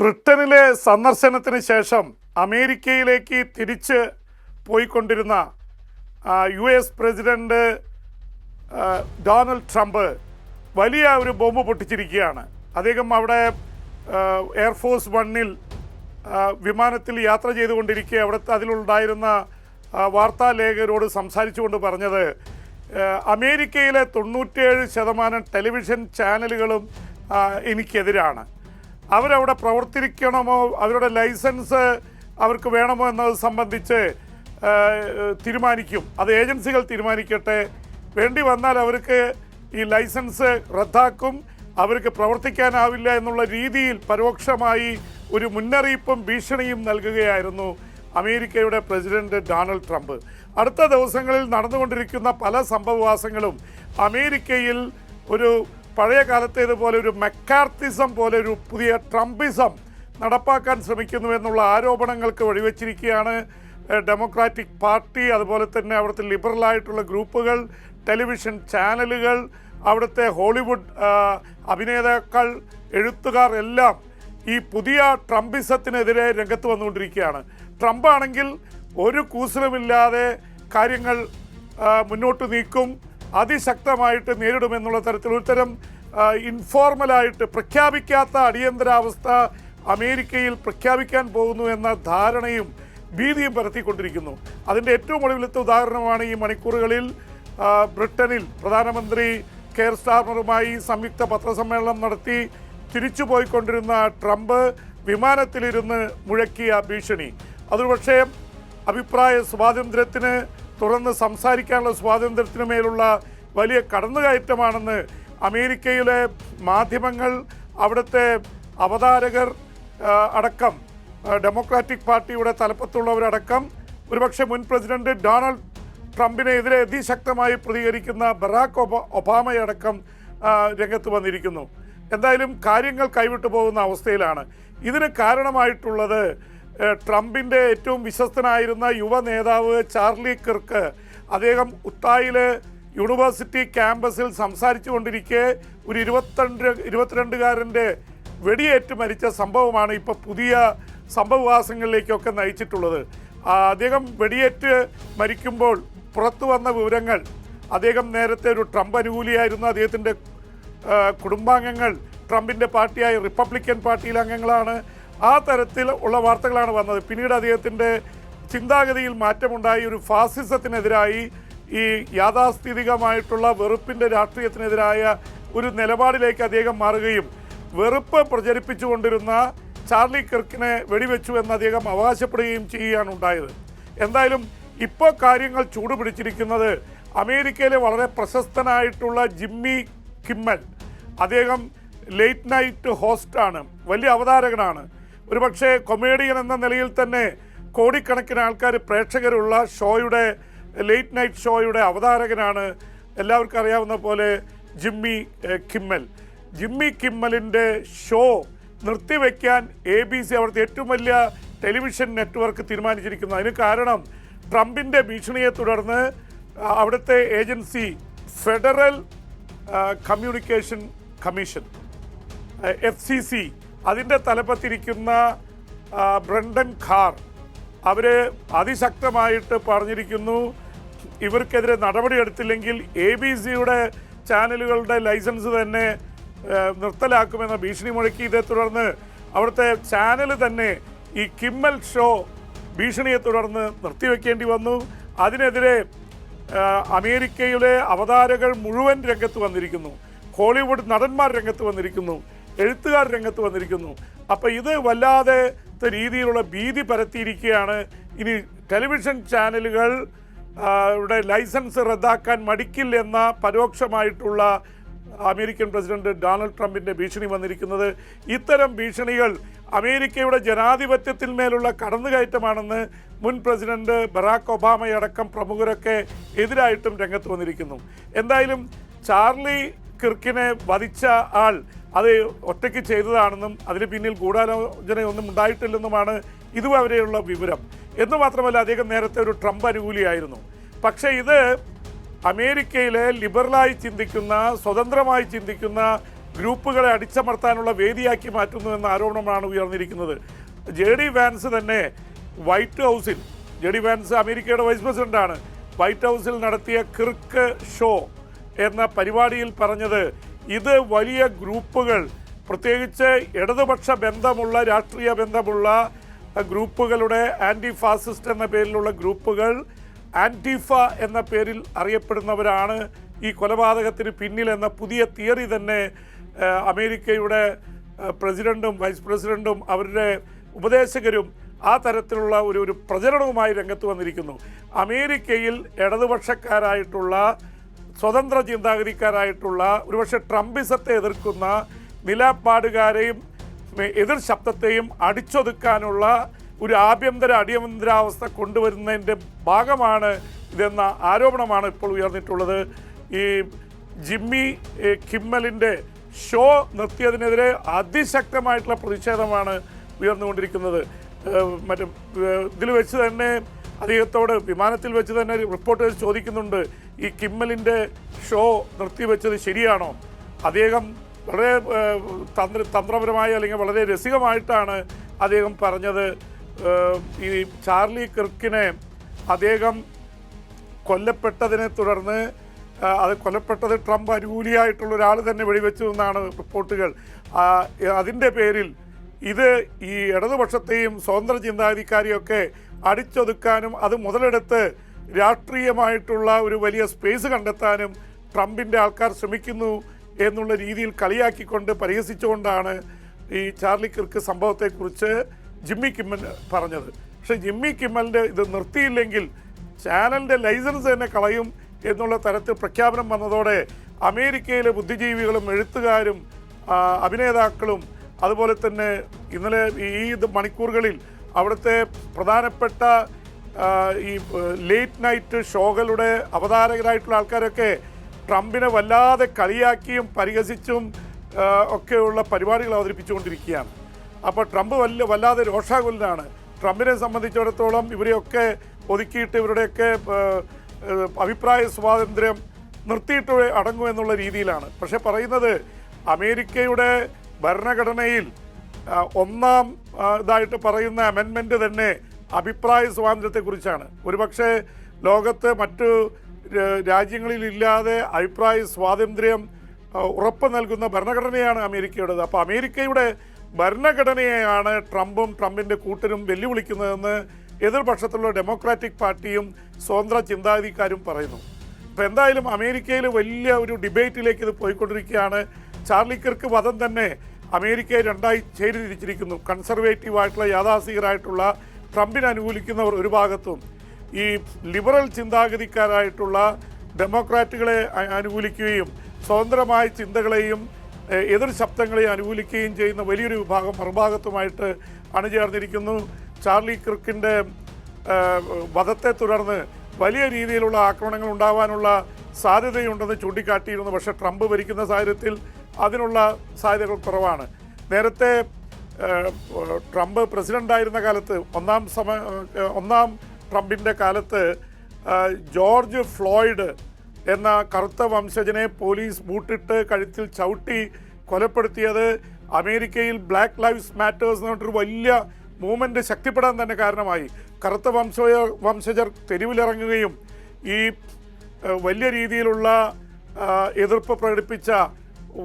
ബ്രിട്ടനിലെ സന്ദർശനത്തിന് ശേഷം അമേരിക്കയിലേക്ക് തിരിച്ച് പോയിക്കൊണ്ടിരുന്ന U S president Donald Trump വലിയ ഒരു ബോംബ് പൊട്ടിച്ചിരിക്കുകയാണ്. അദ്ദേഹം അവിടെ എയർഫോഴ്സ് വണ്ണിൽ വിമാനത്തിൽ യാത്ര ചെയ്തുകൊണ്ടിരിക്കുക അവിടുത്തെ അതിലുണ്ടായിരുന്ന വാർത്താലേഖകരോട് സംസാരിച്ചുകൊണ്ട് പറഞ്ഞത് അമേരിക്കയിലെ തൊണ്ണൂറ്റേഴ് ശതമാനം ടെലിവിഷൻ ചാനലുകളും എനിക്കെതിരാണ്. അവരവിടെ പ്രവർത്തിക്കണമോ? അവരുടെ ലൈസൻസ് അവർക്ക് വേണമോ എന്നത് സംബന്ധിച്ച് തീരുമാനിക്കും. അത് ഏജൻസികൾ തീരുമാനിക്കട്ടെ. വേണ്ടി വന്നാൽ അവർക്ക് ഈ ലൈസൻസ് റദ്ദാക്കും. അവർക്ക് പ്രവർത്തിക്കാനാവില്ല എന്നുള്ള രീതിയിൽ പരോക്ഷമായി ഒരു മുന്നറിയിപ്പും ഭീഷണിയും നൽകുകയായിരുന്നു അമേരിക്കയുടെ പ്രസിഡന്റ് ഡൊണാൾഡ് ട്രംപ്. അടുത്ത ദിവസങ്ങളിൽ നടന്നുകൊണ്ടിരിക്കുന്ന പല സംഭവവാസങ്ങളും അമേരിക്കയിൽ ഒരു പഴയ കാലത്തേതുപോലെ ഒരു മെക്കാർത്തിസം പോലെ ഒരു പുതിയ ട്രംപിസം നടപ്പാക്കാൻ ശ്രമിക്കുന്നു എന്നുള്ള ആരോപണങ്ങൾക്ക് വഴിവെച്ചിരിക്കുകയാണ് ഡെമോക്രാറ്റിക് പാർട്ടി അതുപോലെ തന്നെ അവിടുത്തെ ലിബറലായിട്ടുള്ള ഗ്രൂപ്പുകൾ ടെലിവിഷൻ ചാനലുകൾ അവിടുത്തെ ഹോളിവുഡ് അഭിനേതാക്കൾ എഴുത്തുകാർ എല്ലാം ഈ പുതിയ ട്രംപിസത്തിനെതിരെ രംഗത്ത് വന്നുകൊണ്ടിരിക്കുകയാണ്. ട്രംപ് ആണെങ്കിൽ ഒരു കൂസലുമില്ലാതെ കാര്യങ്ങൾ മുന്നോട്ട് നീക്കും. അതിശക്തമായിട്ട് നേരിടുമെന്നുള്ള തരത്തിൽ ഒരുതരം ഇൻഫോർമലായിട്ട് പ്രഖ്യാപിക്കാത്ത അടിയന്തരാവസ്ഥ അമേരിക്കയിൽ പ്രഖ്യാപിക്കാൻ പോകുന്നു എന്ന ധാരണയും ഭീതിയും പരത്തിക്കൊണ്ടിരിക്കുന്നു. അതിന്റെ ഏറ്റവും ഒടുവിലത്തെ ഉദാഹരണമാണ് ഈ മണിക്കൂറുകളിൽ ബ്രിട്ടനിൽ പ്രധാനമന്ത്രി കെയർ സ്റ്റാർമറുമായി സംയുക്ത പത്രസമ്മേളനം നടത്തി തിരിച്ചു പോയിക്കൊണ്ടിരുന്ന ട്രംപ് വിമാനത്തിലിരുന്ന് മുഴക്കിയ ഭീഷണി. അതൊരുപക്ഷേ അഭിപ്രായ സ്വാതന്ത്ര്യത്തിന് തുറന്ന് സംസാരിക്കാനുള്ള സ്വാതന്ത്ര്യത്തിന് മേലുള്ള വലിയ കടന്നുകയറ്റമാണെന്ന് അമേരിക്കയിലെ മാധ്യമങ്ങൾ അവിടുത്തെ അവതാരകർ അടക്കം ഡെമോക്രാറ്റിക് പാർട്ടിയുടെ തലപ്പത്തുള്ളവരടക്കം ഒരുപക്ഷെ മുൻ പ്രസിഡന്റ് ഡൊണാൾഡ് ട്രംപിനെതിരെ അതിശക്തമായി പ്രതികരിക്കുന്ന ബറാക്ക് ഒബ ഒബാമയടക്കം രംഗത്ത് വന്നിരിക്കുന്നു. എന്തായാലും കാര്യങ്ങൾ കൈവിട്ടു പോകുന്ന അവസ്ഥയിലാണ്. ഇതിന് കാരണമായിട്ടുള്ളത് ട്രംപിന്റെ ഏറ്റവും വിശ്വസ്തനായിരുന്ന യുവ നേതാവ് ചാർലി കിർക്ക് അദ്ദേഹം ഉത്തായിലെ യൂണിവേഴ്സിറ്റി ക്യാമ്പസിൽ സംസാരിച്ചു കൊണ്ടിരിക്കെ ഒരു ഇരുപത്തിരണ്ട് ഇരുപത്തിരണ്ടുകാരന്റെ വെടിയേറ്റ് മരിച്ച സംഭവമാണ് ഇപ്പോൾ പുതിയ സംഭവവാസങ്ങളിലേക്കൊക്കെ നയിച്ചിട്ടുള്ളത്. അദ്ദേഹം വെടിയേറ്റ് മരിക്കുമ്പോൾ പുറത്തു വന്ന വിവരങ്ങൾ അദ്ദേഹം നേരത്തെ ഒരു ട്രംപ് അനുകൂലിയായിരുന്നു അദ്ദേഹത്തിന്റെ കുടുംബാംഗങ്ങൾ ട്രംപിന്റെ പാർട്ടിയായ റിപ്പബ്ലിക്കൻ പാർട്ടിയിലെ അംഗങ്ങളാണ് ആ തരത്തിൽ ഉള്ള വാർത്തകളാണ് വന്നത്. പിന്നീട് അദ്ദേഹത്തിന്റെ ചിന്താഗതിയിൽ മാറ്റമുണ്ടായി. ഒരു ഫാസിസത്തിനെതിരായി ഈ യാഥാസ്ഥിതികമായിട്ടുള്ള വെറുപ്പിന്റെ രാഷ്ട്രീയത്തിനെതിരായ ഒരു നിലപാടിലേക്ക് അദ്ദേഹം മാറുകയും വെറുപ്പ് പ്രചരിപ്പിച്ചുകൊണ്ടിരുന്ന ചാർലി കിർക്കിനെ വെടിവെച്ചു എന്ന് അദ്ദേഹം അവകാശപ്പെടുകയും ചെയ്യുകയാണ് ഉണ്ടായത്. എന്തായാലും ഇപ്പോൾ കാര്യങ്ങൾ ചൂടുപിടിച്ചിരിക്കുന്നത് അമേരിക്കയിലെ വളരെ പ്രശസ്തനായിട്ടുള്ള ജിമ്മി കിമ്മൽ. അദ്ദേഹം ലേറ്റ് നൈറ്റ് ഹോസ്റ്റാണ് വലിയ അവതാരകനാണ്. ഒരുപക്ഷെ കൊമേഡിയൻ എന്ന നിലയിൽ തന്നെ കോടിക്കണക്കിന് ആൾക്കാർ പ്രേക്ഷകരുള്ള ഷോയുടെ ലേറ്റ് നൈറ്റ് ഷോയുടെ അവതാരകനാണ് എല്ലാവർക്കും അറിയാവുന്ന പോലെ ജിമ്മി കിമ്മൽ. ജിമ്മി കിമ്മലിന്റെ ഷോ നിർത്തിവെക്കാൻ എ ബി സി അവിടുത്തെ ഏറ്റവും വലിയ ടെലിവിഷൻ നെറ്റ്വർക്ക് തീരുമാനിച്ചിരിക്കുന്നു. അതിന് കാരണം ട്രംപിന്റെ ഭീഷണിയെ തുടർന്ന് അവിടുത്തെ agency federal communication commission F C C അതിന്റെ തലപ്പത്തിരിക്കുന്ന ബ്രണ്ടൻ ഖാർ അവർ അതിശക്തമായിട്ട് പറഞ്ഞിരിക്കുന്നു. ഇവർക്കെതിരെ നടപടിയെടുത്തില്ലെങ്കിൽ എ ബി സിയുടെ ചാനലുകളുടെ ലൈസൻസ് തന്നെ നിർത്തലാക്കുമെന്ന ഭീഷണി മുഴക്കി ഇതേ തുടർന്ന് അവിടുത്തെ ചാനൽ തന്നെ ഈ കിമ്മൽ ഷോ ഭീഷണിയെ തുടർന്ന് നിർത്തിവെക്കേണ്ടി വന്നു. അതിനെതിരെ അമേരിക്കയിലെ അവതാരകൾ മുഴുവൻ രംഗത്ത് വന്നിരിക്കുന്നു. ഹോളിവുഡ് നടന്മാർ രംഗത്ത് വന്നിരിക്കുന്നു. എഴുത്തുകാർ രംഗത്ത് വന്നിരിക്കുന്നു. അപ്പോൾ ഇത് വല്ലാതെ രീതിയിലുള്ള ഭീതി പരത്തിയിരിക്കുകയാണ്. ഇനി ടെലിവിഷൻ ചാനലുകൾ ഇവിടെ ലൈസൻസ് റദ്ദാക്കാൻ മടിക്കില്ലെന്ന പരോക്ഷമായിട്ടുള്ള അമേരിക്കൻ പ്രസിഡന്റ് ഡൊണാൾഡ് ട്രംപിന്റെ ഭീഷണി വന്നിരിക്കുന്നത്. ഇത്തരം ഭീഷണികൾ അമേരിക്കയുടെ ജനാധിപത്യത്തിന്മേലുള്ള കടന്നുകയറ്റമാണെന്ന് മുൻ പ്രസിഡന്റ് ബറാക്ക് ഒബാമയടക്കം പ്രമുഖരൊക്കെ എതിരായിട്ടും രംഗത്ത് വന്നിരിക്കുന്നു. എന്തായാലും ചാർലി കിർക്കിനെ വധിച്ച ആൾ അത് ഒറ്റയ്ക്ക് ചെയ്തതാണെന്നും അതിന് പിന്നിൽ ഗൂഢാലോചനയൊന്നും ഉണ്ടായിട്ടില്ലെന്നുമാണ് ഇതുവരെയുള്ള വിവരം. എന്ന് മാത്രമല്ല അദ്ദേഹം നേരത്തെ ഒരു ട്രംപ് അനുകൂലിയായിരുന്നു. പക്ഷേ ഇത് അമേരിക്കയിലെ ലിബറലായി ചിന്തിക്കുന്ന സ്വതന്ത്രമായി ചിന്തിക്കുന്ന ഗ്രൂപ്പുകളെ അടിച്ചമർത്താനുള്ള വേദിയാക്കി മാറ്റുന്നു എന്ന ആരോപണമാണ് ഉയർന്നിരിക്കുന്നത്. ജെ ഡി വാൻസ് തന്നെ വൈറ്റ് ഹൗസിൽ ജെ ഡി വാൻസ് അമേരിക്കയുടെ വൈസ് പ്രസിഡന്റാണ് വൈറ്റ് ഹൗസിൽ നടത്തിയ കിർക്ക് ഷോ എന്ന പരിപാടിയിൽ പറഞ്ഞത് ഇത് വലിയ ഗ്രൂപ്പുകൾ പ്രത്യേകിച്ച് ഇടതുപക്ഷ ബന്ധമുള്ള രാഷ്ട്രീയ ബന്ധമുള്ള ഗ്രൂപ്പുകളുടെ ആന്റി ഫാസിസ്റ്റ് എന്ന പേരിലുള്ള ഗ്രൂപ്പുകൾ ആന്റിഫ എന്ന പേരിൽ അറിയപ്പെടുന്നവരാണ് ഈ കൊലപാതകത്തിന് പിന്നിൽ എന്ന പുതിയ തിയറി തന്നെ അമേരിക്കയുടെ പ്രസിഡന്റും വൈസ് പ്രസിഡന്റും അവരുടെ ഉപദേശകരും ആ തരത്തിലുള്ള ഒരു ഒരു പ്രചരണവുമായി രംഗത്ത് വന്നിരിക്കുന്നു. അമേരിക്കയിൽ ഇടതുപക്ഷക്കാരായിട്ടുള്ള സ്വതന്ത്ര ചിന്താഗതിക്കാരായിട്ടുള്ള ഒരുപക്ഷെ ട്രംപിസത്തെ എതിർക്കുന്ന നിലപാടുകാരെയും എതിർ ശബ്ദത്തെയും അടിച്ചൊതുക്കാനുള്ള ഒരു ആഭ്യന്തര അടിയന്തരാവസ്ഥ കൊണ്ടുവരുന്നതിന്റെ ഭാഗമാണ് ഇതെന്ന ആരോപണമാണ് ഇപ്പോൾ ഉയർന്നിട്ടുള്ളത്. ഈ ജിമ്മി കിമ്മലിന്റെ ഷോ നിർത്തിയതിനെതിരെ അതിശക്തമായിട്ടുള്ള പ്രതിഷേധമാണ് ഉയർന്നുകൊണ്ടിരിക്കുന്നത്. മറ്റേ ഇതിൽ വെച്ച് തന്നെ അദ്ദേഹത്തോട് വിമാനത്തിൽ വെച്ച് തന്നെ റിപ്പോർട്ടേഴ്സ് ചോദിക്കുന്നുണ്ട് ഈ കിമ്മലിന്റെ ഷോ നിർത്തിവെച്ചത് ശരിയാണോ? അദ്ദേഹം വളരെ തന്ത്ര തന്ത്രപരമായി അല്ലെങ്കിൽ വളരെ രസികമായിട്ടാണ് അദ്ദേഹം പറഞ്ഞത്. ഈ ചാർലി കിർക്കിനെ അദ്ദേഹം കൊല്ലപ്പെട്ടതിനെ തുടർന്ന് അത് കൊല്ലപ്പെട്ടത് ട്രംപ് അനുകൂലിയായിട്ടുള്ള ഒരാൾ തന്നെ വെടിവെച്ചു എന്നാണ് റിപ്പോർട്ടുകൾ. അതിന്റെ പേരിൽ ഇത് ഈ ഇടതുപക്ഷത്തെയും സ്വതന്ത്ര ചിന്താഗതിക്കാരെയൊക്കെ അടിച്ചൊതുക്കാനും അത് മുതലെടുത്ത് രാഷ്ട്രീയമായിട്ടുള്ള ഒരു വലിയ സ്പേസ് കണ്ടെത്താനും ട്രംപിന്റെ ആൾക്കാർ ശ്രമിക്കുന്നു എന്നുള്ള രീതിയിൽ കളിയാക്കിക്കൊണ്ട് പരിഹസിച്ചുകൊണ്ടാണ് ഈ ചാർലി കിർക്ക് സംഭവത്തെക്കുറിച്ച് ജിമ്മി കിമ്മൽ പറഞ്ഞത്. പക്ഷേ ജിമ്മി കിമ്മലിന്റെ ഇത് നിർത്തിയില്ലെങ്കിൽ ചാനലിന്റെ ലൈസൻസ് തന്നെ കളയും എന്നുള്ള തരത്തിൽ പ്രഖ്യാപനം വന്നതോടെ അമേരിക്കയിലെ ബുദ്ധിജീവികളും എഴുത്തുകാരും അഭിനേതാക്കളും അതുപോലെ തന്നെ ഇന്നലെ ഈ മണിക്കൂറുകളിൽ അവിടുത്തെ പ്രധാനപ്പെട്ട ഈ ലേറ്റ് നൈറ്റ് ഷോകളുടെ അവതാരകരായിട്ടുള്ള ആൾക്കാരൊക്കെ ട്രംപിനെ വല്ലാതെ കളിയാക്കിയും പരിഹസിച്ചും ഒക്കെയുള്ള പരിപാടികൾ അവതരിപ്പിച്ചുകൊണ്ടിരിക്കുകയാണ്. അപ്പോൾ ട്രംപ് വല്ല വല്ലാതെ രോഷാകുലനാണ്. ട്രംപിനെ സംബന്ധിച്ചിടത്തോളം ഇവരെയൊക്കെ ഒതുക്കിയിട്ട് ഇവരുടെയൊക്കെ അഭിപ്രായ സ്വാതന്ത്ര്യം നിർത്തിയിട്ട് അടങ്ങുമെന്നുള്ള രീതിയിലാണ്. പക്ഷെ പറയുന്നത് അമേരിക്കയുടെ ഭരണഘടനയിൽ ഒന്നാം ഇതായിട്ട് പറയുന്ന അമെൻമെന്റ് തന്നെ അഭിപ്രായ സ്വാതന്ത്ര്യത്തെക്കുറിച്ചാണ്. ഒരുപക്ഷെ ലോകത്ത് മറ്റു രാജ്യങ്ങളിലില്ലാതെ അഭിപ്രായ സ്വാതന്ത്ര്യം ഉറപ്പ് നൽകുന്ന ഭരണഘടനയാണ് അമേരിക്കയുടേത്. അപ്പോൾ അമേരിക്കയുടെ ഭരണഘടനയെയാണ് ട്രംപും ട്രംപിന്റെ കൂട്ടരും വെല്ലുവിളിക്കുന്നതെന്ന് എതിർപക്ഷത്തുള്ള ഡെമോക്രാറ്റിക് പാർട്ടിയും സ്വതന്ത്ര ചിന്താഗതിക്കാരും പറയുന്നു. അപ്പോൾ എന്തായാലും അമേരിക്കയിൽ വലിയ ഒരു ഡിബേറ്റിലേക്ക് ഇത് പോയിക്കൊണ്ടിരിക്കുകയാണ്. ചാർലി കിർക്ക് വധം തന്നെ അമേരിക്കയെ രണ്ടായി ചേരിതിരിച്ചിരിക്കുന്നു. കൺസർവേറ്റീവ് ആയിട്ടുള്ള യാഥാസ്ഥികരായിട്ടുള്ള ട്രംപിനെ അനുകൂലിക്കുന്നവർ ഒരു ഭാഗത്തും ഈ ലിബറൽ ചിന്താഗതിക്കാരായിട്ടുള്ള ഡെമോക്രാറ്റുകളെ അനുകൂലിക്കുകയും സ്വതന്ത്രമായ ചിന്തകളെയും എതിർ ശബ്ദങ്ങളെയും അനുകൂലിക്കുകയും ചെയ്യുന്ന വലിയൊരു വിഭാഗം മറുഭാഗത്തുമായിട്ട് അണിചേർന്നിരിക്കുന്നു. ചാർലി ക്രിക്കിന്റെ വധത്തെ തുടർന്ന് വലിയ രീതിയിലുള്ള ആക്രമണങ്ങൾ ഉണ്ടാവാനുള്ള സാധ്യതയുണ്ടെന്ന് ചൂണ്ടിക്കാട്ടിയിരുന്നു. പക്ഷേ ട്രംപ് ഭരിക്കുന്ന സാഹചര്യത്തിൽ അതിനുള്ള സാധ്യതകൾ കുറവാണ്. നേരത്തെ ട്രംപ് പ്രസിഡന്റ് ആയിരുന്ന കാലത്ത് ഒന്നാം സമ ഒന്നാം ട്രംപിന്റെ കാലത്ത് ജോർജ് ഫ്ലോയിഡ് എന്ന കറുത്ത വംശജനെ പോലീസ് ബൂട്ടിട്ട് കഴുത്തിൽ ചവിട്ടി കൊലപ്പെടുത്തിയത് അമേരിക്കയിൽ ബ്ലാക്ക് ലൈവ്സ് മാറ്റേഴ്സ് എന്ന് പറഞ്ഞിട്ടൊരു വലിയ മൂവ്മെന്റ് ശക്തിപ്പെടാൻ തന്നെ കാരണമായി. കറുത്ത വംശ വംശജർ തെരുവിലിറങ്ങുകയും ഈ വലിയ രീതിയിലുള്ള എതിർപ്പ് പ്രകടിപ്പിച്ച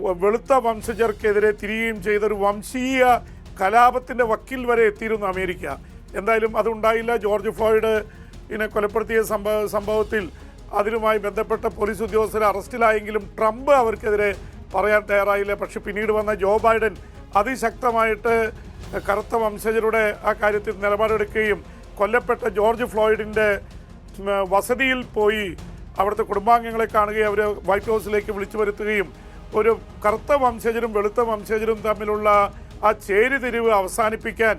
വെളുത്ത വംശജർക്കെതിരെ തിരിയുകയും ചെയ്തൊരു വംശീയ കലാപത്തിന്റെ വക്കിൽ വരെ എത്തിയിരുന്നു അമേരിക്ക. എന്തായാലും അതുണ്ടായില്ല. ജോർജ് ഫ്ലോയിഡ് ഇതിനെ കൊലപ്പെടുത്തിയ സംഭവ സംഭവത്തിൽ അതിലുമായി ബന്ധപ്പെട്ട പോലീസ് ഉദ്യോഗസ്ഥരെ അറസ്റ്റിലായെങ്കിലും ട്രംപ് അവർക്കെതിരെ പറയാൻ തയ്യാറായില്ല. പക്ഷെ പിന്നീട് വന്ന ജോ ബൈഡൻ അതിശക്തമായിട്ട് കറുത്ത വംശജരുടെ ആ കാര്യത്തിൽ നിലപാടെടുക്കുകയും കൊല്ലപ്പെട്ട ജോർജ് ഫ്ലോയിഡിന്റെ വസതിയിൽ പോയി അവിടുത്തെ കുടുംബാംഗങ്ങളെ കാണുകയും അവരെ വൈറ്റ് ഹൗസിലേക്ക് വിളിച്ചു വരുത്തുകയും ഒരു കറുത്ത വംശജരും വെളുത്ത വംശജരും തമ്മിലുള്ള ആ ചേരിതിരിവ് അവസാനിപ്പിക്കാൻ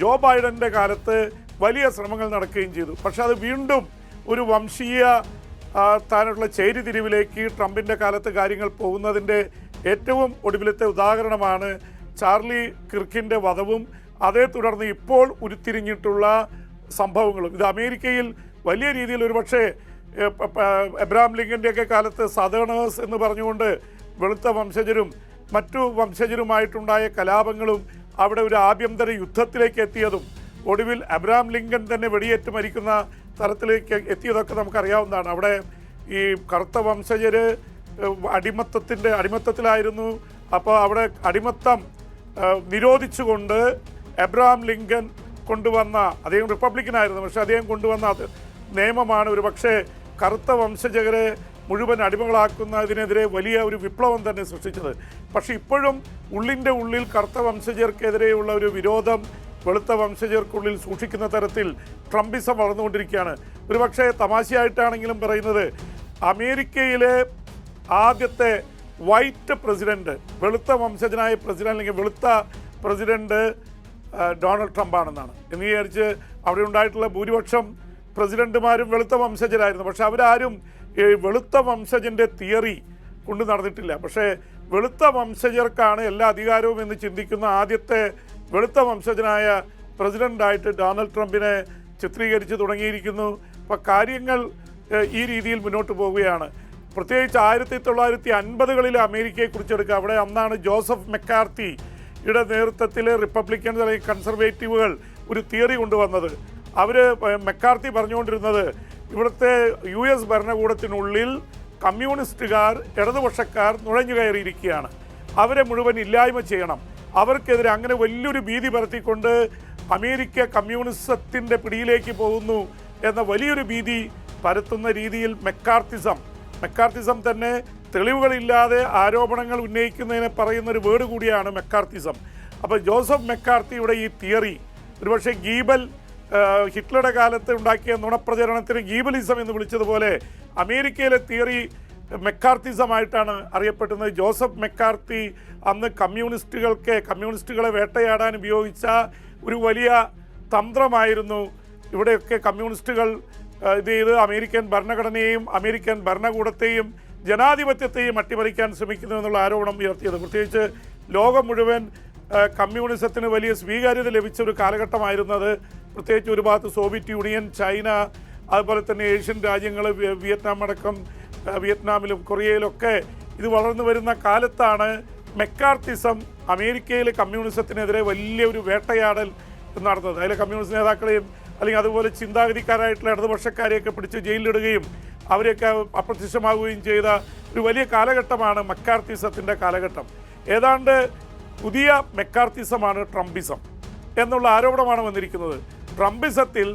ജോ ബൈഡന്റെ കാലത്ത് വലിയ ശ്രമങ്ങൾ നടക്കുകയും ചെയ്തു. പക്ഷേ അത് വീണ്ടും ഒരു വംശീയ താനുള്ള ചേരിതിരിവിലേക്ക് ട്രംപിന്റെ കാലത്ത് കാര്യങ്ങൾ പോകുന്നതിന്റെ ഏറ്റവും ഒടുവിലത്തെ ഉദാഹരണമാണ് ചാർലി കിർക്കിന്റെ വധവും അതേ തുടർന്ന് ഇപ്പോൾ ഉരുത്തിരിഞ്ഞിട്ടുള്ള സംഭവങ്ങളും. ഇത് അമേരിക്കയിൽ വലിയ രീതിയിൽ ഒരുപക്ഷേ എബ്രഹാം ലിങ്കന്റെയൊക്കെ കാലത്ത് സദേണേഴ്സ് എന്ന് പറഞ്ഞുകൊണ്ട് വെളുത്ത വംശജരും മറ്റു വംശജരുമായിട്ടുണ്ടായ കലാപങ്ങളും അവിടെ ഒരു ആഭ്യന്തര യുദ്ധത്തിലേക്ക് എത്തിയതും ഒടുവിൽ അബ്രഹാം ലിങ്കൻ തന്നെ വെടിയേറ്റ് മരിക്കുന്ന തരത്തിലേക്ക് എത്തിയതൊക്കെ നമുക്കറിയാവുന്നതാണ്. അവിടെ ഈ കറുത്ത വംശജര് ഏഹ്, അടിമത്തത്തിന്റെ അടിമത്തത്തിലായിരുന്നു. അപ്പോൾ അവിടെ അടിമത്തം നിരോധിച്ചുകൊണ്ട് എബ്രഹാം ലിങ്കൻ കൊണ്ടുവന്ന അദ്ദേഹം റിപ്പബ്ലിക്കനായിരുന്നു പക്ഷേ അദ്ദേഹം കൊണ്ടുവന്ന നിയമമാണ്. ഒരു പക്ഷേ കറുത്ത വംശജകരെ മുഴുവൻ അടിമകളാക്കുന്നതിനെതിരെ വലിയ ഒരു വിപ്ലവം തന്നെ സൃഷ്ടിച്ചത്. പക്ഷേ ഇപ്പോഴും ഉള്ളിന്റെ ഉള്ളിൽ കറുത്ത വംശജർക്കെതിരെയുള്ള ഒരു വിരോധം വെളുത്ത വംശജർക്കുള്ളിൽ സൂക്ഷിക്കുന്ന തരത്തിൽ ട്രംപിസം വളർന്നുകൊണ്ടിരിക്കുകയാണ്. ഒരുപക്ഷെ തമാശയായിട്ടാണെങ്കിലും പറയുന്നത് അമേരിക്കയിലെ ആദ്യത്തെ വൈറ്റ് പ്രസിഡന്റ് വെളുത്ത വംശജനായ പ്രസിഡന്റ് അല്ലെങ്കിൽ വെളുത്ത പ്രസിഡന്റ് ഡൊണാൾഡ് ട്രംപ് ആണെന്നാണ് എന്ന് വിചാരിച്ച് അവിടെ ഉണ്ടായിട്ടുള്ള ഭൂരിപക്ഷം പ്രസിഡന്റുമാരും വെളുത്ത വംശജരായിരുന്നു. പക്ഷെ അവരാരും വെളുത്ത വംശജന്റെ തിയറി കൊണ്ടു നടന്നിട്ടില്ല. പക്ഷേ വെളുത്ത വംശജർക്കാണ് എല്ലാ അധികാരവും എന്ന് ചിന്തിക്കുന്ന ആദ്യത്തെ വെളുത്ത വംശജനായ പ്രസിഡന്റായിട്ട് ഡൊണാൾഡ് ട്രംപിനെ ചിത്രീകരിച്ച് തുടങ്ങിയിരിക്കുന്നു. അപ്പോൾ കാര്യങ്ങൾ ഈ രീതിയിൽ മുന്നോട്ട് പോവുകയാണ്. പ്രത്യേകിച്ച് ആയിരത്തി തൊള്ളായിരത്തി അൻപതുകളിൽ അമേരിക്കയെക്കുറിച്ച് എടുക്കുക അവിടെ അന്നാണ് ജോസഫ് മെക്കാർത്തിയുടെ നേതൃത്വത്തിൽ റിപ്പബ്ലിക്കൻസ് അല്ലെങ്കിൽ കൺസർവേറ്റീവുകൾ ഒരു തിയറി കൊണ്ടുവന്നത്. അവർ മെക്കാർത്തി പറഞ്ഞുകൊണ്ടിരുന്നത് ഇവിടുത്തെ യു എസ് ഭരണകൂടത്തിനുള്ളിൽ കമ്മ്യൂണിസ്റ്റുകാർ ഇടതുപക്ഷക്കാർ നുഴഞ്ഞു കയറിയിരിക്കുകയാണ്. അവരെ മുഴുവൻ ഇല്ലായ്മ ചെയ്യണം. അവർക്കെതിരെ അങ്ങനെ വലിയൊരു ഭീതി പരത്തിക്കൊണ്ട് അമേരിക്ക കമ്മ്യൂണിസത്തിന്റെ പിടിയിലേക്ക് പോകുന്നു എന്ന വലിയൊരു ഭീതി പരത്തുന്ന രീതിയിൽ മെക്കാർത്തിസം മെക്കാർത്തിസം തന്നെ തെളിവുകളില്ലാതെ ആരോപണങ്ങൾ ഉന്നയിക്കുന്നതിനെ പറയുന്ന ഒരു വേർഡ് കൂടിയാണ് മെക്കാർത്തിസം. അപ്പോൾ ജോസഫ് മെക്കാർത്തിയുടെ ഈ തിയറി ഒരുപക്ഷെ ഗീബൽ ഹിറ്റ്ലറുടെ കാലത്ത് ഉണ്ടാക്കിയ നുണപ്രചരണത്തിന് ഗീബലിസം എന്ന് വിളിച്ചതുപോലെ അമേരിക്കയിലെ തിയറി മെക്കാർത്തിസമായിട്ടാണ് അറിയപ്പെടുന്നത്. ജോസഫ് മെക്കാർത്തി അന്ന് കമ്മ്യൂണിസ്റ്റുകൾക്ക് കമ്മ്യൂണിസ്റ്റുകളെ വേട്ടയാടാൻ ഉപയോഗിച്ച ഒരു വലിയ തന്ത്രമായിരുന്നു. ഇവിടെയൊക്കെ കമ്മ്യൂണിസ്റ്റുകൾ ഇത് ചെയ്ത് അമേരിക്കൻ ഭരണഘടനയെയും അമേരിക്കൻ ഭരണകൂടത്തെയും ജനാധിപത്യത്തെയും അട്ടിമറിക്കാൻ ശ്രമിക്കുന്നു എന്നുള്ള ആരോപണം ഉയർത്തിയത്. പ്രത്യേകിച്ച് ലോകം മുഴുവൻ കമ്മ്യൂണിസത്തിന് വലിയ സ്വീകാര്യത ലഭിച്ച ഒരു കാലഘട്ടമായിരുന്നത് പ്രത്യേകിച്ച് ഒരു ഭാഗത്ത് സോവിയറ്റ് യൂണിയൻ ചൈന അതുപോലെ തന്നെ ഏഷ്യൻ രാജ്യങ്ങൾ വിയറ്റ്നാം അടക്കം വിയറ്റ്നാമിലും കൊറിയയിലൊക്കെ ഇത് വളർന്നു വരുന്ന കാലത്താണ് മെക്കാർത്തിസം അമേരിക്കയിലെ കമ്മ്യൂണിസത്തിനെതിരെ വലിയൊരു വേട്ടയാടൽ നടന്നത്. അതിലെ കമ്മ്യൂണിസ്റ്റ് നേതാക്കളെയും അല്ലെങ്കിൽ അതുപോലെ ചിന്താഗതിക്കാരായിട്ടുള്ള ഇടതുപക്ഷക്കാരെയൊക്കെ പിടിച്ച് ജയിലിലിടുകയും അവരെയൊക്കെ അപ്രത്യക്ഷമാവുകയും ചെയ്ത ഒരു വലിയ കാലഘട്ടമാണ് മെക്കാർത്തിസത്തിന്റെ കാലഘട്ടം. ഏതാണ്ട് പുതിയ മെക്കാർത്തിസമാണ് ട്രംപിസം എന്നുള്ള ആരോപണമാണ് വന്നിരിക്കുന്നത്. ട്രംപിസത്തിൽ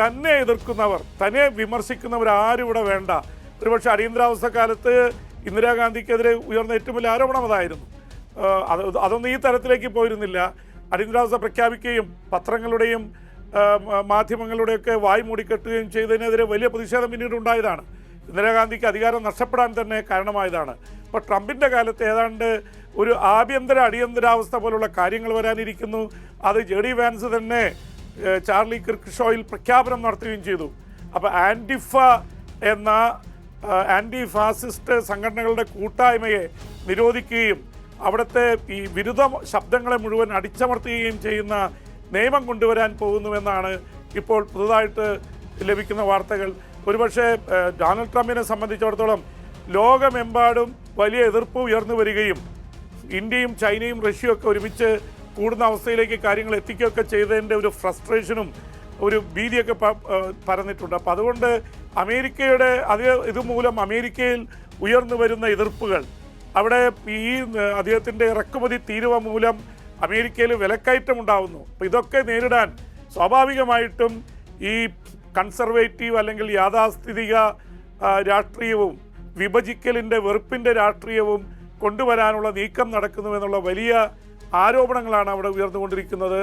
തന്നെ എതിർക്കുന്നവർ തന്നെ വിമർശിക്കുന്നവർ ആരും ഇവിടെ വേണ്ട. ഒരുപക്ഷെ അടിയന്തരാവസ്ഥ കാലത്ത് ഇന്ദിരാഗാന്ധിക്കെതിരെ ഉയർന്ന ഏറ്റവും വലിയ ആരോപണം അതായിരുന്നു അത് അതൊന്നും ഈ തരത്തിലേക്ക് പോയിരുന്നില്ല. അടിയന്തരാവസ്ഥ പ്രഖ്യാപിക്കുകയും പത്രങ്ങളുടെയും മാധ്യമങ്ങളുടെയൊക്കെ വായ് മൂടിക്കെട്ടുകയും ചെയ്തതിനെതിരെ വലിയ പ്രതിഷേധം പിന്നീട് ഉണ്ടായതാണ്. ഇന്ദിരാഗാന്ധിക്ക് അധികാരം നഷ്ടപ്പെടാൻ തന്നെ കാരണമായതാണ്. ഇപ്പോൾ ട്രംപിന്റെ കാലത്ത് ഏതാണ്ട് ഒരു ആഭ്യന്തര അടിയന്തരാവസ്ഥ പോലുള്ള കാര്യങ്ങൾ വരാനിരിക്കുന്നു. അത് ജെ ഡി വാൻസ് തന്നെ ചാർലി കിർക്ക് ഷോയിൽ പ്രഖ്യാപനം നടത്തുകയും ചെയ്തു. അപ്പോൾ ആന്റിഫ എന്ന ആന്റി ഫാസിസ്റ്റ് സംഘടനകളുടെ കൂട്ടായ്മയെ നിരോധിക്കുകയും അവിടുത്തെ ഈ വിരുദ്ധ ശബ്ദങ്ങളെ മുഴുവൻ അടിച്ചമർത്തുകയും ചെയ്യുന്ന നിയമം കൊണ്ടുവരാൻ പോകുന്നുവെന്നാണ് ഇപ്പോൾ പുതുതായിട്ട് ലഭിക്കുന്ന വാർത്തകൾ. ഒരുപക്ഷെ ഡൊണാൾഡ് ട്രംപിനെ സംബന്ധിച്ചിടത്തോളം ലോകമെമ്പാടും വലിയ എതിർപ്പ് ഉയർന്നു വരികയും ഇന്ത്യയും ചൈനയും റഷ്യയും ഒക്കെ ഒരുമിച്ച് കൂടുന്ന അവസ്ഥയിലേക്ക് കാര്യങ്ങൾ എത്തിക്കുകയൊക്കെ ചെയ്തതിന്റെ ഒരു ഫ്രസ്ട്രേഷനും ഒരു ഭീതിയൊക്കെ പറഞ്ഞിട്ടുണ്ട് അപ്പോൾ അതുകൊണ്ട് അമേരിക്കയുടെ അത് ഇതുമൂലം അമേരിക്കയിൽ ഉയർന്നു വരുന്ന എതിർപ്പുകൾ അവിടെ ഈ അദ്ദേഹത്തിന്റെ ഇറക്കുമതി തീരുവ മൂലം അമേരിക്കയിൽ വിലക്കയറ്റം ഉണ്ടാവുന്നു. അപ്പോൾ ഇതൊക്കെ നേരിടാൻ സ്വാഭാവികമായിട്ടും ഈ കൺസർവേറ്റീവ് അല്ലെങ്കിൽ യാഥാസ്ഥിതിക രാഷ്ട്രീയവും വിഭജിക്കലിന്റെ വെറുപ്പിന്റെ രാഷ്ട്രീയവും കൊണ്ടുവരാനുള്ള നീക്കം നടക്കുന്നു എന്നുള്ള വലിയ ആരോപണങ്ങളാണ് അവിടെ ഉയർന്നുകൊണ്ടിരിക്കുന്നത്.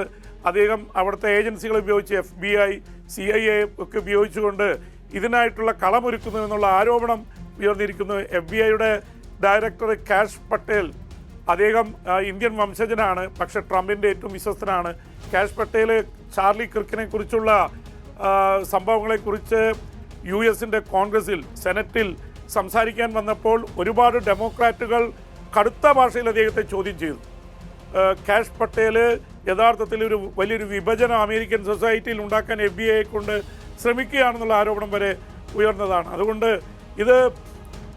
അദ്ദേഹം അവിടുത്തെ ഏജൻസികൾ ഉപയോഗിച്ച് F B I C I A ഒക്കെ ഉപയോഗിച്ചുകൊണ്ട് ഇതിനായിട്ടുള്ള കളമൊരുക്കുന്നു എന്നുള്ള ആരോപണം ഉയർന്നിരിക്കുന്നു. എഫ് ബി ഐയുടെ ഡയറക്ടർ കാഷ് പട്ടേൽ അദ്ദേഹം ഇന്ത്യൻ വംശജനാണ് പക്ഷേ ട്രംപിന്റെ ഏറ്റവും വിശ്വസ്തനാണ്. കാഷ് പട്ടേൽ ചാർലി ക്രിക്കിനെ കുറിച്ചുള്ള സംഭവങ്ങളെക്കുറിച്ച് യു എസിന്റെ കോൺഗ്രസിൽ സെനറ്റിൽ സംസാരിക്കാൻ വന്നപ്പോൾ ഒരുപാട് ഡെമോക്രാറ്റുകൾ കടുത്ത ഭാഷയിൽ അദ്ദേഹത്തെ ചോദ്യം ചെയ്തു. കാഷ് പട്ടേൽ യഥാർത്ഥത്തിൽ ഒരു വലിയൊരു വിഭജനം അമേരിക്കൻ സൊസൈറ്റിയിൽ ഉണ്ടാക്കാൻ എഫ് ബി ഐയെ കൊണ്ട് ശ്രമിക്കുകയാണെന്നുള്ള ആരോപണം വരെ ഉയർന്നതാണ്. അതുകൊണ്ട് ഇത്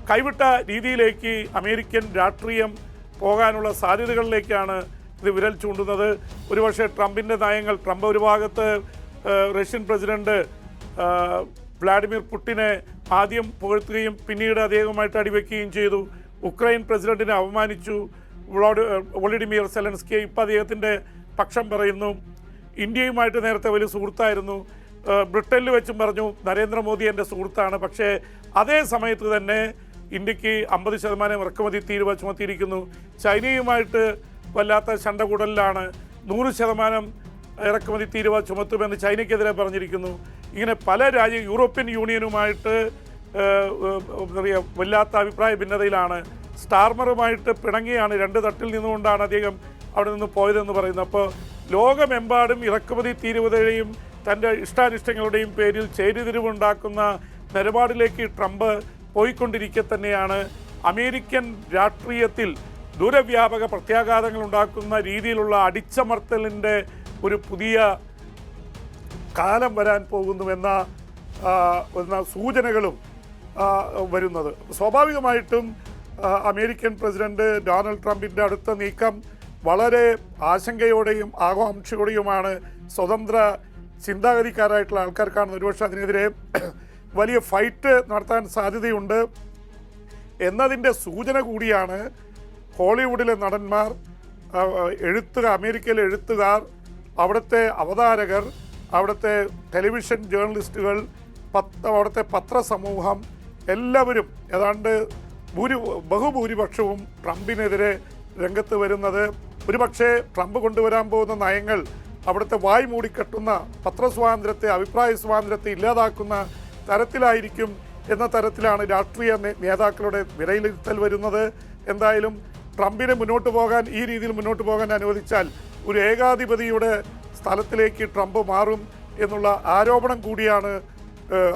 കൈവിട്ട രീതിയിലേക്ക് അമേരിക്കൻ രാഷ്ട്രീയം പോകാനുള്ള സാധ്യതകളിലേക്കാണ് ഇത് വിരൽ ചൂണ്ടുന്നത്. ഒരുപക്ഷെ ട്രംപിന്റെ നയങ്ങൾ ട്രംപ് ഒരു ഭാഗത്ത് റഷ്യൻ പ്രസിഡന്റ് വ്ളാഡിമിർ പുടിനെ ആദ്യം പുകഴ്ത്തുകയും പിന്നീട് അദ്ദേഹവുമായിട്ട് അടിവെക്കുകയും ചെയ്തു. ഉക്രൈൻ പ്രസിഡന്റിനെ അപമാനിച്ചു. വൊളിഡിമിയർ സെലൻസ്കി ഇപ്പം അദ്ദേഹത്തിന്റെ പക്ഷം പറയുന്നു ഇന്ത്യയുമായിട്ട് നേരത്തെ വലിയ സുഹൃത്തായിരുന്നു ബ്രിട്ടനിൽ വെച്ചും പറഞ്ഞു നരേന്ദ്രമോദി എന്റെ സുഹൃത്താണ് പക്ഷേ അതേ സമയത്ത് തന്നെ ഇന്ത്യയ്ക്ക് അമ്പത് ശതമാനം ഇറക്കുമതി തീരുവ ചുമത്തിയിരിക്കുന്നു ചൈനയുമായിട്ട് വല്ലാത്ത ചണ്ടകൂടലിലാണ് നൂറ് ശതമാനം ഇറക്കുമതി തീരുവ ചുമത്തുമെന്ന് ചൈനയ്ക്കെതിരെ പറഞ്ഞിരിക്കുന്നു ഇങ്ങനെ പല രാജ്യ യൂറോപ്യൻ യൂണിയനുമായിട്ട് എന്താ പറയുക വല്ലാത്ത അഭിപ്രായ ഭിന്നതയിലാണ് സ്റ്റാർമറുമായിട്ട് പിണങ്ങിയാണ് രണ്ട് തട്ടിൽ നിന്നുകൊണ്ടാണ് അദ്ദേഹം അവിടെ നിന്ന് പോയതെന്ന് പറയുന്നത്. അപ്പോൾ ലോകമെമ്പാടും ഇറക്കുമതി തീരുവതയുടെയും തന്റെ ഇഷ്ടാനിഷ്ടങ്ങളുടെയും പേരിൽ ചേരിതിരിവുണ്ടാക്കുന്ന നിലപാടിലേക്ക് ട്രംപ് പോയിക്കൊണ്ടിരിക്കെ തന്നെയാണ്. അമേരിക്കൻ രാഷ്ട്രീയത്തിൽ ദൂരവ്യാപക പ്രത്യാഘാതങ്ങൾ ഉണ്ടാക്കുന്ന രീതിയിലുള്ള അടിച്ചമർത്തലിന്റെ ഒരു പുതിയ കാലം വരാൻ പോകുന്നുവെന്ന എന്ന സൂചനകളും വരുന്നത്. സ്വാഭാവികമായിട്ടും അമേരിക്കൻ പ്രസിഡന്റ് ഡൊണാൾഡ് ട്രംപിന്റെ അടുത്ത നീക്കം വളരെ ആശങ്കയോടെയും ആകാംക്ഷയോടെയുമാണ്. സ്വതന്ത്ര ചിന്താഗതിക്കാരായിട്ടുള്ള ആൾക്കാർ കാണുന്നത്. ഒരുപക്ഷെ അതിനെതിരെ വലിയ ഫൈറ്റ് നടത്താൻ സാധ്യതയുണ്ട്. എന്നതിന്റെ സൂചന കൂടിയാണ് ഹോളിവുഡിലെ നടന്മാർ എഴുത്തുക അമേരിക്കയിലെ എഴുത്തുകാർ അവിടുത്തെ അവതാരകർ അവിടുത്തെ ടെലിവിഷൻ ജേർണലിസ്റ്റുകൾ പത്ത് അവിടുത്തെ പത്രസമൂഹം എല്ലാവരും ഏതാണ്ട് ഭൂരി ബഹുഭൂരിപക്ഷവും ട്രംപിനെതിരെ രംഗത്ത് വരുന്നത് ഒരുപക്ഷെ ട്രംപ് കൊണ്ടുവരാൻ പോകുന്ന നയങ്ങൾ അവിടുത്തെ വായ് മൂടിക്കെട്ടുന്ന പത്രസ്വാതന്ത്ര്യത്തെ അഭിപ്രായ സ്വാതന്ത്ര്യത്തെ ഇല്ലാതാക്കുന്ന തരത്തിലായിരിക്കും എന്ന തരത്തിലാണ് രാഷ്ട്രീയ നേതാക്കളുടെ വിലയിരുത്തൽ വരുന്നത്. എന്തായാലും ട്രംപിനെ മുന്നോട്ട് പോകാൻ ഈ രീതിയിൽ മുന്നോട്ട് പോകാൻ അനുവദിച്ചാൽ ഒരു ഏകാധിപതിയുടെ സ്ഥലത്തിലേക്ക് ട്രംപ് മാറും എന്നുള്ള ആരോപണം കൂടിയാണ്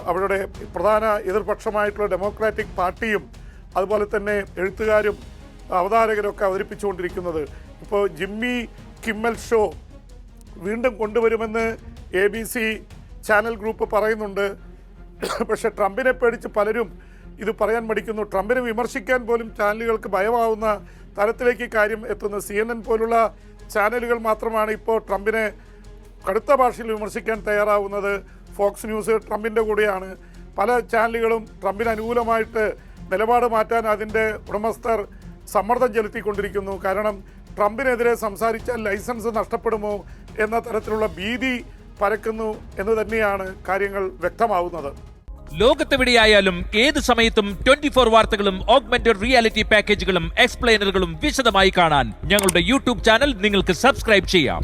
അവരുടെ പ്രധാന എതിർപക്ഷമായിട്ടുള്ള ഡെമോക്രാറ്റിക് പാർട്ടിയും അതുപോലെ തന്നെ എഴുത്തുകാരും അവതാരകരൊക്കെ അവതരിപ്പിച്ചുകൊണ്ടിരിക്കുന്നത്. ഇപ്പോൾ ജിമ്മി കിമ്മൽ ഷോ വീണ്ടും കൊണ്ടുവരുമെന്ന് A B C channel group പറയുന്നുണ്ട്. പക്ഷേ ട്രംപിനെ പേടിച്ച് പലരും ഇത് പറയാൻ മടിക്കുന്നു. ട്രംപിനെ വിമർശിക്കാൻ പോലും ചാനലുകൾക്ക് ഭയമാവുന്ന തരത്തിലേക്ക് കാര്യം എത്തുന്ന. സി എൻ എൻ പോലുള്ള ചാനലുകൾ മാത്രമാണ് ഇപ്പോൾ ട്രംപിനെ കടുത്ത ഭാഷയിൽ വിമർശിക്കാൻ തയ്യാറാവുന്നത്. ഫോക്സ് ന്യൂസ് ട്രംപിന്റെ കൂടെയാണ്. പല ചാനലുകളും ട്രംപിന് അനുകൂലമായിട്ട് നിലപാട് മാറ്റാൻ അതിന്റെ ഉടമസ്ഥർ സമ്മർദ്ദം ചെലുത്തിക്കൊണ്ടിരിക്കുന്നു. കാരണം ട്രംപിനെതിരെ സംസാരിച്ചാൽ ലൈസൻസ് നഷ്ടപ്പെടുമോ എന്ന തരത്തിലുള്ള ഭീതി പരക്കുന്നു എന്ന് തന്നെയാണ് കാര്യങ്ങൾ വ്യക്തമാവുന്നത്. ലോകത്തെവിടെയായാലും ഏത് സമയത്തും ട്വന്റി ഫോർ വാർത്തകളും ഓഗ്മെന്റഡ് റിയാലിറ്റി പാക്കേജുകളും എക്സ്പ്ലെയിനറുകളും വിശദമായി കാണാൻ ഞങ്ങളുടെ യൂട്യൂബ് ചാനൽ നിങ്ങൾക്ക് സബ്സ്ക്രൈബ് ചെയ്യാം.